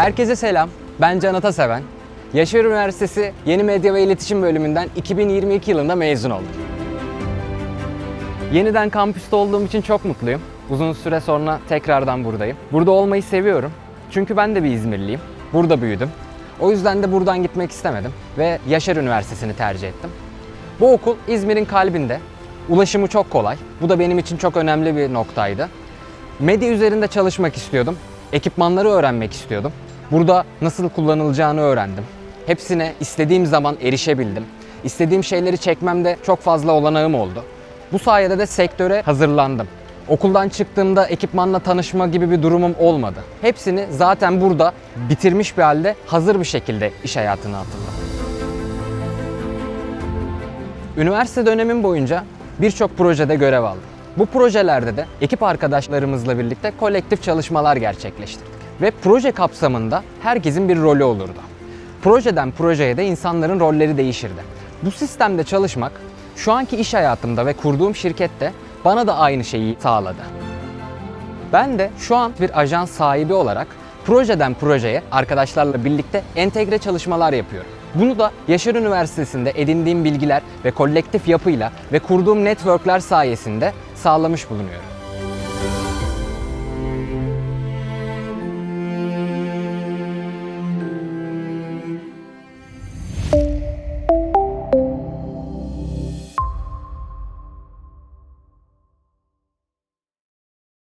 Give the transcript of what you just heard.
Herkese selam. Ben Can Ataseven. Yaşar Üniversitesi Yeni Medya ve İletişim Bölümünden 2022 yılında mezun oldum. Yeniden kampüste olduğum için çok mutluyum. Uzun süre sonra tekrardan buradayım. Burada olmayı seviyorum. Çünkü ben de bir İzmirliyim. Burada büyüdüm. O yüzden de buradan gitmek istemedim ve Yaşar Üniversitesi'ni tercih ettim. Bu okul İzmir'in kalbinde. Ulaşımı çok kolay. Bu da benim için çok önemli bir noktaydı. Medya üzerinde çalışmak istiyordum. Ekipmanları öğrenmek istiyordum. Burada nasıl kullanılacağını öğrendim. Hepsine istediğim zaman erişebildim. İstediğim şeyleri çekmemde çok fazla olanağım oldu. Bu sayede de sektöre hazırlandım. Okuldan çıktığımda ekipmanla tanışma gibi bir durumum olmadı. Hepsini zaten burada bitirmiş bir halde hazır bir şekilde iş hayatına atıldım. Üniversite dönemim boyunca birçok projede görev aldım. Bu projelerde de ekip arkadaşlarımızla birlikte kolektif çalışmalar gerçekleştirdik. Ve proje kapsamında herkesin bir rolü olurdu. Projeden projeye de insanların rolleri değişirdi. Bu sistemde çalışmak şu anki iş hayatımda ve kurduğum şirkette bana da aynı şeyi sağladı. Ben de şu an bir ajans sahibi olarak projeden projeye arkadaşlarla birlikte entegre çalışmalar yapıyorum. Bunu da Yaşar Üniversitesi'nde edindiğim bilgiler ve kolektif yapıyla ve kurduğum networkler sayesinde sağlamış bulunuyorum.